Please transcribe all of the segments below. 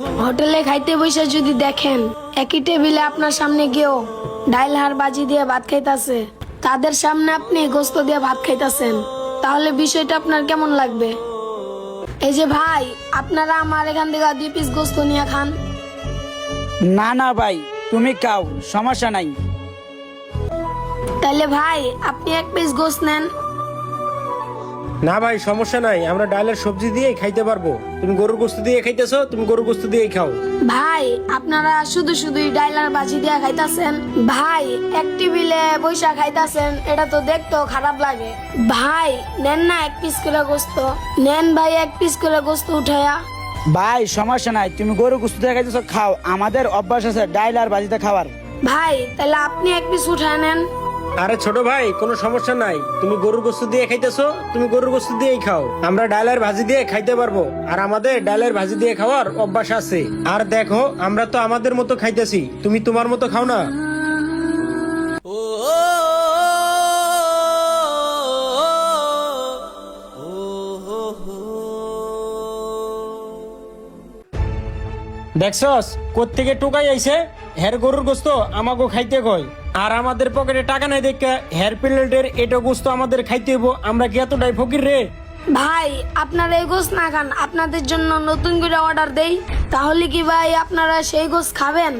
হোটেলে খাইতে বসে যদি দেখেন একই টেবিলে আপনার সামনে গিয়েও ডাইল হার বাজি দিয়ে ভাত খাইতাছে তাদের সামনে আপনি গোস্ত দিয়ে ভাত খাইতাছেন তাহলে বিষয়টা আপনার কেমন লাগবে? এই যে ভাই আপনারা আমার এখান থেকে দুই পিস গোস্ত নিয়ে খান। না না ভাই তুমি খাও সমস্যা নাই। তাহলে ভাই আপনি এক পিস গোস্ত নেন। না ভাই সমস্যা নাই। আমরা ডালের সবজি দিয়ে খাইতে পারব। তুমি গরুর গোস্ত দিয়ে খাইতেছো তুমি গরুর গোস্ত দিয়েই খাও। ভাই আপনারা শুধু শুধুই ডাইলার বাজি দিয়া খাইতাছেন। ভাই এক টেবিলে বৈশা খাইতাছেন এটা তো দেখতেও খারাপ লাগে। ভাই নেন না এক পিস করে গোস্ত। নেন ভাই এক পিস করে গোস্ত উঠায়া। ভাই সমস্যা নাই তুমি গরু গুস্ত দিয়ে খাইতেছো খাও। আমাদের অভ্যাস আছে ডাইল আর বাজিতে খাওয়ার। ভাই তাহলে আপনি এক পিস উঠায় নেন। আরে ছোট ভাই কোনো সমস্যা নাই। তুমি গরুর গোস্ত দিয়ে খাইতেছো তুমি গরুর গোস্ত দিয়েই খাও। আমরা ডালের ভাজি দিয়ে খাইতে পারব। আর আমাদের ডালের ভাজি দিয়ে খাওয়ার অভ্যাস আছে। আর দেখো আমরা তো আমাদের মতো খাইতেছি। তুমি তোমার মতো খাও না। দেখছস কোত্থেকে টোকাই আইছে? হের গরুর গোস্ত আমাকে খাইতে কয়। আর আমাদের পকেটে টাকা নাই দেখে হের প্লেটের এটা গোস্ত আমাদের খাইতে হইব। আমরা কি এতটাই ফকির রে? ভাই আপনারা এই গোস না খান। আপনাদের জন্য নতুন করে অর্ডার দেই। তাহলে কি ভাই আপনারা সেই গোস খাবেন?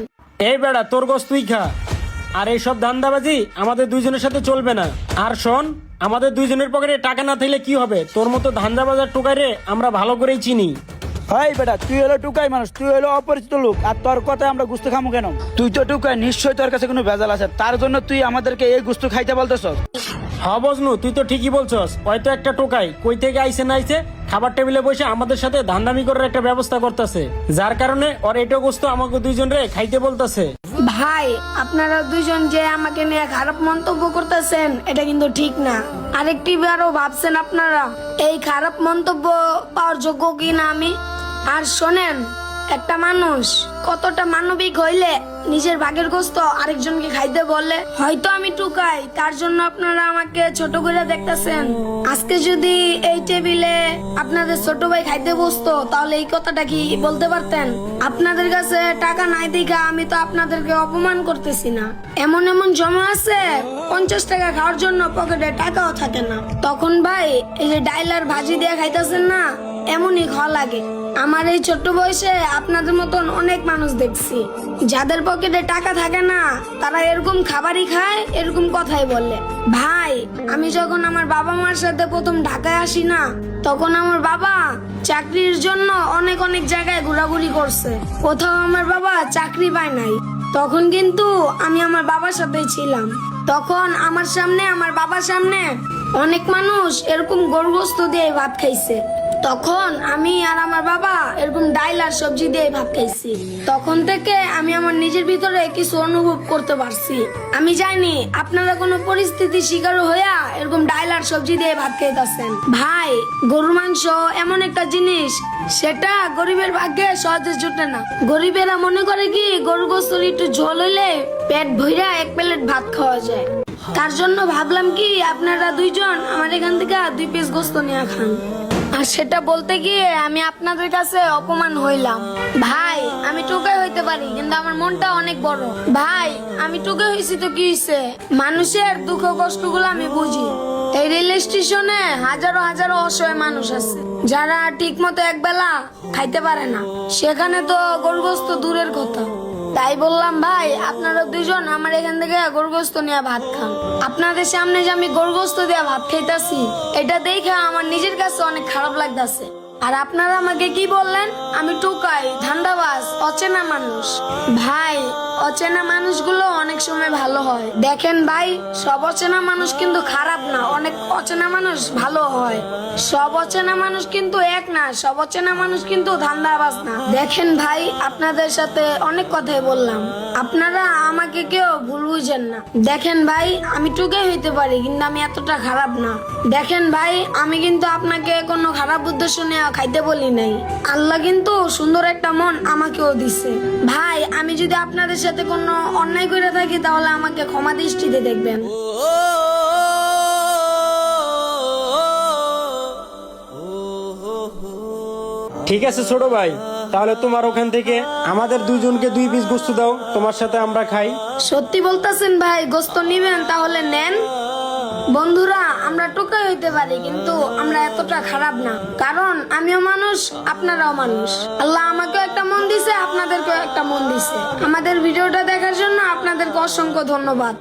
এই বেড়া তোর গোস তুই খা। আর এইসব ধান্দাবাজি আমাদের দুইজনের সাথে চলবে না। আর শোন আমাদের দুইজনের পকেটে টাকা না থাকলে কি হবে? তোর মতো ধান্দাবাজার টোকাই রে আমরা ভালো করেই চিনি। হয় বেটা তুই হলো টুকাই মানুষ তুই হলো অপরিচিত লোক। আর তোর কথায় আমরা গুস্ত খামো কেন? তুই তো টুকাই নিশ্চয়ই তোর কাছে কোনো ভেজাল আছে। তার জন্য তুই আমাদেরকে এই গুস্ত খাইতে বলতেছ হ্যাঁ বজনু তুই তো ঠিকই বলছস। হয়তো একটা টোকাই কই থেকে আইসে না আইসে খাবার টেবিলে বসে আমাদের সাথে ধান্দামি করার একটা ব্যবস্থা করতেছে। যার কারণে ওর এটা গোস্ত আমাকে দুইজন রে খাইতে বলতেছে। ভাই আপনারা দুজন যে আমাকে নিয়ে খারাপ মন্তব্য করতেছেন এটা কিন্তু ঠিক না। আরেকটি বারও ভাবছেন আপনারা এই খারাপ মন্তব্য পাওয়ার যোগ্য কি না আমি? আর শোনেন, একটা মানুষ কতটা মানবিক হইলে নিজের ভাগের গোস্ত আরেকজনকে খাইতে বললে হয়তো আমি টুকাই, তার জন্য আপনারা আমাকে ছোট করে দেখতেছেন। আজকে যদি এই টেবিলে আপনাদের ছোট ভাই খাইতে বসতো, তাহলে এই কথাটা কি বলতে পারতেন? আপনাদের কাছে টাকা নাই দেখা আমি তো আপনাদেরকে অপমান করতেছি না। এমন এমন জমা আছে, পঞ্চাশ টাকা খাওয়ার জন্য পকেটে টাকাও থাকে না। তখন ভাই এই যে ডাইলার ভাজি দিয়ে খাইতেছেন না এমনই খাওয়া লাগে। আমার এই ছোট্ট বয়সে আপনাদের মতন অনেক মানুষ দেখছি। যাদের পকেটে টাকা থাকে না, তারা এরকম খাবারই খায়, এরকম কথাই বলে। ভাই, আমি যখন আমার বাবা মার সাথে প্রথম ঢাকায় আসি না, তখন আমার বাবা চাকরির জন্য অনেক অনেক জায়গায় ঘোরাঘুরি করছে। কোথাও আমার বাবা চাকরি পায় নাই। তখন কিন্তু আমি আমার বাবার সাথে ছিলাম। তখন আমার সামনে, আমার বাবার সামনে অনেক মানুষ এরকম গরুগ্রস্ত দিয়ে ভাত খাইছে। তখন আমি আর আমার বাবা এরকম ডাইল আর সবজি দিয়ে ভাত খাইছি। তখন থেকে আমি আমার নিজের ভিতরে কিছু অনুভব করতে পারছি। আমি জানি আপনারা কোনো পরিস্থিতি শিকার হইয়া এরকম ডাইল আর সবজি দিয়ে ভাত খাইতেছেন। ভাই, গরুর মাংস এমন একটা জিনিস, সেটা গরিবের ভাগ্যে সহজে জুটে না। গরিবেরা মনে করে কি গরু গোস্তর একটু ঝোল হইলে পেট ভইরা এক প্লেট ভাত খাওয়া যায়। তার জন্য ভাবলাম কি আপনারা দুইজন আমার এখান থেকে দুই পিস গোস্ত নিয়ে খান। আর সেটা বলতে গিয়ে আমি আপনাদের কাছে অপমান হইলাম। ভাই, আমি টোকাই হইতে পারি, কিন্তু আমার মনটা অনেক বড়। ভাই, আমি টোকে হয়েছি তো কি হয়েছে মানুষের দুঃখ কষ্টগুলো আমি বুঝি। এই রেল স্টেশনে হাজারো হাজারো অসহায় মানুষ আছে, যারা ঠিক মতো একবেলা খাইতে পারে না। সেখানে তো গরুগ্রস্ত দূরের কথা। তাই বললাম, ভাই, আপনারা দুজন আমার এখান থেকে গরগস্ত নিয়ে ভাত খান। আপনাদের সামনে যে আমি গরগস্ত দিয়ে ভাত খেতেছি এটা দেখে আমার নিজের কাছে অনেক খারাপ লাগতেছে। আর আপনারা আমাকে কি বললেন? আমি টুকাই, ধান্দাবাজ, অচেনা মানুষ। ভাই অচেনা মানুষগুলো অনেক সময় ভালো হয়। দেখেন ভাই, সব অচেনা মানুষ কিন্তু খারাপ না, অনেক অচেনা মানুষ ভালো হয়। সব অচেনা মানুষ কিন্তু এক না, সব অচেনা মানুষ কিন্তু ধান্দাবাজ না। দেখেন ভাই, আপনাদের সাথে অনেক কথাই বললাম। আপনারা আমাকে কেউ ভুল বুঝেন না। দেখেন ভাই, আমি টুকে হইতে পারি, কিন্তু আমি এতটা খারাপ না। দেখেন ভাই, আমি কিন্তু আপনাকে কোনো খারাপ উদ্দেশ্য নিয়ে খাইতে বলি নাই। আল্লাহ কিন্তু সুন্দর একটা মন আমাকেও দিছে। ভাই, আমি যদি আপনাদের সাথে কোনো অন্যায় করে থাকি তাহলে আমাকে ক্ষমা দৃষ্টিতে দেখবেন। ঠিক আছে ছোট ভাই তাহলে তোমার ওখান থেকে আমাদের দুইজনকে দুই পিস গোস্ত দাও তোমার সাথে আমরা খাই। সত্যি বলতেছেন ভাই গোস্ত নিবেন তাহলে নেন। বন্ধুরা আমরা টোকাই হইতে পারি, কিন্তু আমরা এতটা খারাপ না। কারণ আমিও মানুষ, আপনারাও মানুষ। আল্লাহ আমাকেও একটা মন দিছে, আপনাদেরকেও একটা মন দিছে। আমাদের ভিডিওটা দেখার জন্য আপনাদেরকে অসংখ্য ধন্যবাদ।